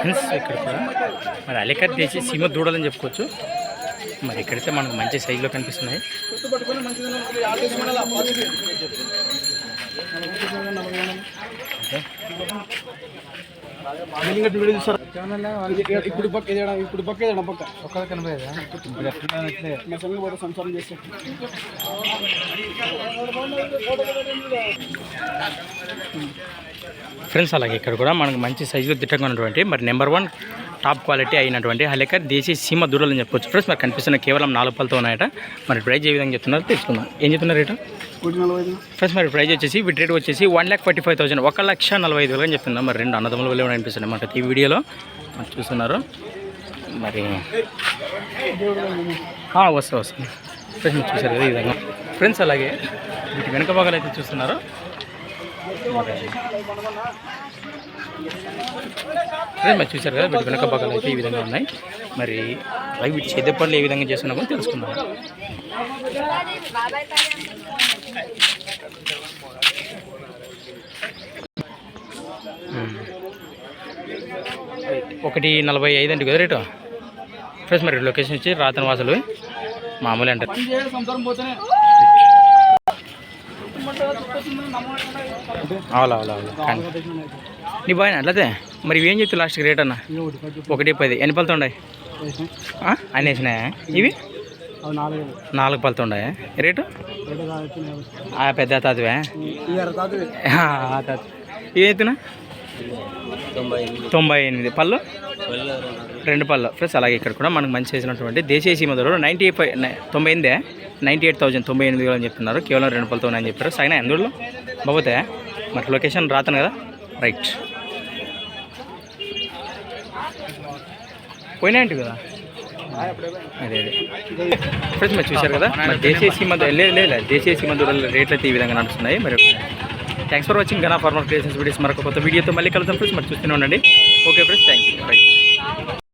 Friends ఇక్కడ కూడా. మరి అలికట్ తీసి సీమ దూడలని చెప్పుకోవచ్చు. మరి ఇక్కడైతే మనకు మంచి సైజులో కనిపిస్తున్నాయి. ఇప్పుడు పక్క ఇప్పుడు పక్క ఏదైనా పక్క ఒక్క కనపడే మా సంఘ సంసారం చేస్తే ఫ్రెండ్స్ అలాగే ఇక్కడ కూడా మనకు మంచి సైజులో దిట్టంగా ఉన్నటువంటి మరి నెంబర్ వన్ టాప్ క్వాలిటీ అయినటువంటి హలేకర్ దేశీ సీమ దూడలు అని చెప్పొచ్చు. ఫ్రెండ్స్ మరి కనిపిస్తున్న కేవలం నాలుగు పళ్ళతో ఉన్నాయట. మరి ప్రైజ్ ఏ విధంగా చెప్తున్నారు తెలుసుకుందాం. ఏం చెప్తున్నారు రేటు? ఫ్రెండ్స్ మరి ప్రైజ్ వచ్చేసి వీటి రేట్ వచ్చేసి one lakh forty five thousand ఒక లక్ష నలభై ఐదు వేలు అని చెప్తున్నాం మరి రెండు అన్నదమ్ముల వల్ల అనిపిస్తున్నాయి అన్నమాట ఈ వీడియోలో. మరి చూస్తున్నారు. మరి ఆ, వస్తా వస్తుంది ఫ్రెండ్స్ చూసారు కదా ఈ విధంగా. ఫ్రెండ్స్ అలాగే వీటి వెనుక భాగాలు అయితే చూస్తున్నారు. మరి మరి చూసారు కదా వీటి వెనక భాగాలు అయితే ఈ విధంగా ఉన్నాయి. మరి అవి వీటి చేతి పనులు ఏ విధంగా చేస్తున్నామో తెలుసుకుందాం. ఒకటి నలభై ఐదు అండి కదా రేటు? ఫ్రెండ్స్ మరి లొకేషన్ వచ్చి రాతన వాసలు మామూలు అంటారు. నీ బాయ్ అట్లదే మరి ఏం చెప్తావు లాస్ట్కి రేట్ అన్న? ఒకటి పది. ఎన్ని పళ్ళతో ఉన్నాయి ఆ? వేసినాయా? ఇవి? నాలుగు పళ్ళతో ఉన్నాయి రేటు? ఆ పెద్ద తాతవే. ఈ తొంభై ఎనిమిది. పళ్ళు? రెండు పళ్ళు. ప్లస్ అలాగే ఇక్కడ కూడా మనకు మంచి చేసినటువంటి దేశీయ సీమ నైంటీ ఫైవ్ తొంభై ఎనిమిదే? నైంటీ ఎయిట్ థౌసండ్ తొంభై ఎనిమిది వేలు అని చెప్తున్నారు. కేవలం రెండు పళ్ళతో ఉన్నాయని చెప్పారు. సైనా ఎందులో బాబోతే మరి లొకేషన్ రాతాను కదా? రైట్. పోయినాయంట కదా? అదే అదే. ఫ్రెండ్స్ మీరు చూశారు కదా? మరి దేశీయ సీమ లేదు లేదు దేశీయ సీమ ధరల రేట్లు అయితే ఈ విధంగా నడుస్తున్నాయి. మరి thanks for watching Gana farmer creations videos మరొక కొత్త వీడియోతో మళ్ళీ కలుద్దాం ఫ్రెండ్స్ మరి చూస్తూనే ఉండండి. Okay friends thank you right